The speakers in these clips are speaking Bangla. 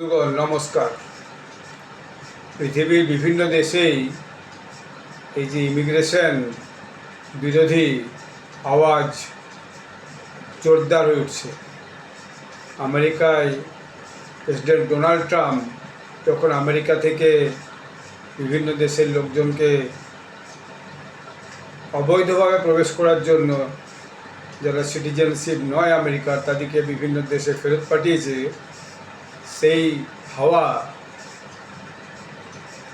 বন্ধুগণ, নমস্কার। পৃথিবীর বিভিন্ন দেশেই এই যে ইমিগ্রেশন বিরোধী আওয়াজ জোরদার হয়ে উঠছে। আমেরিকায় প্রেসিডেন্ট ডোনাল্ড ট্রাম্প যখন আমেরিকা থেকে বিভিন্ন দেশের লোকজনকে অবৈধভাবে প্রবেশ করার জন্য যারা সিটিজেনশিপ নয় আমেরিকার, তাদেরকে বিভিন্ন দেশে ফেরত পাঠিয়েছে সেই হাওয়া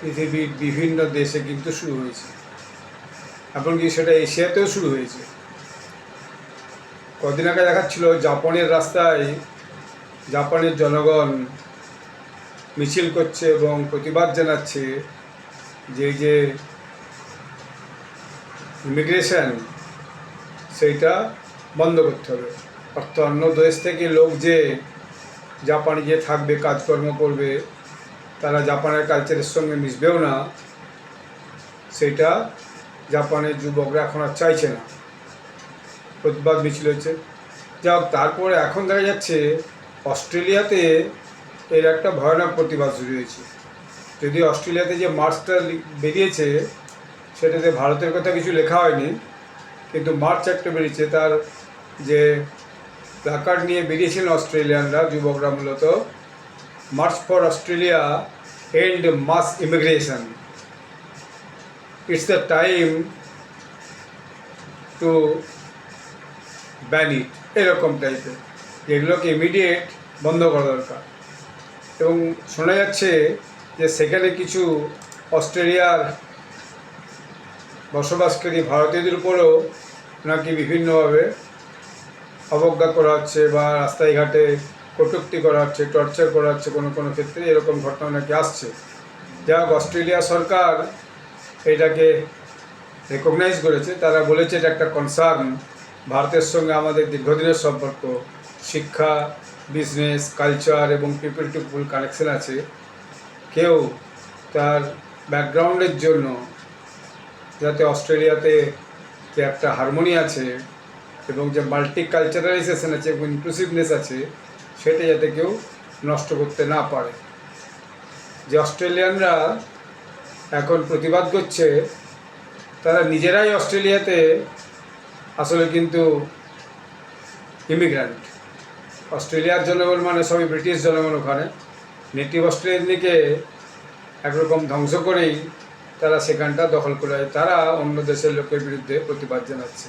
পৃথিবীর বিভিন্ন দেশে কিন্তু শুরু হয়েছে। এমনকি সেটা এশিয়াতেও শুরু হয়েছে। কদিন আগে দেখাচ্ছিল জাপানের রাস্তায় জাপানের জনগণ মিছিল করছে এবং প্রতিবাদ জানাচ্ছে যে যে ইমিগ্রেশন সেইটা বন্ধ করতে হবে। অর্থাৎ অন্য দেশ থেকে লোক যে জাপানে যে থাকবে, কাজকর্ম করবে, তারা জাপানের কালচারের সঙ্গে মিশবেও না, সেটা জাপানের যুবকরা এখন আর চাইছে না। প্রতিবাদ মিছিল হচ্ছে। যা তারপরে এখন দেখা যাচ্ছে অস্ট্রেলিয়াতে এর একটা ভয়ানক প্রতিবাদ শুরু হয়েছে। যদি অস্ট্রেলিয়াতে যে মার্চটা বেরিয়েছে, সেটাতে ভারতের কথা কিছু লেখা হয়নি, কিন্তু মার্চ একটা বেরিয়েছে, তার যে প্ল্যাকার্ড নিয়ে বেরিয়েছিলেন অস্ট্রেলিয়ানরা, যুবকরা মূলত। March for Australia and mass immigration it's the time to ban it এরকম টাইপের যেগুলোকে ইমিডিয়েট বন্ধ করা দরকার। এবং শোনা যাচ্ছে যে সেখানে কিছু অস্ট্রেলিয়ার বসবাসকারী ভারতীয়দের উপরেও নাকি বিভিন্নভাবে অবজ্ঞা করা হচ্ছে বা রাস্তায় ঘাটে কটূক্তি করা হচ্ছে, টর্চার করা হচ্ছে কোনো কোনো ক্ষেত্রে এরকম ঘটনা নাকি আসছে। যা অস্ট্রেলিয়া সরকার এটাকে রেকগনাইজ করেছে। তারা বলেছে এটা একটা কনসার্ন ভারতের সঙ্গে আমাদের দীর্ঘদিনের সম্পর্ক, শিক্ষা বিজনেস কালচার এবং পিপল টু পিপল কানেকশন আছে। কেউ তার ব্যাকগ্রাউন্ডের জন্য যাতে অস্ট্রেলিয়াতে যে একটা হারমোনি আছে এবং যে মাল্টি কালচারালাইজেশন আছে এবং ইনক্লুসিভনেস আছে, সেটা যাতে কেউ নষ্ট করতে না পারে। যে অস্ট্রেলিয়ানরা এখন প্রতিবাদ করছে, তারা নিজেরাই অস্ট্রেলিয়াতে আসলে কিন্তু ইমিগ্রান্ট অস্ট্রেলিয়ার জনগণ মানে সবই ব্রিটিশ জনগণ ওখানে। নেটিভ অস্ট্রেলিয়ানকে একরকম ধ্বংস করেই তারা সেখানটা দখল করে, তারা অন্য দেশের লোকের বিরুদ্ধে প্রতিবাদ জানাচ্ছে।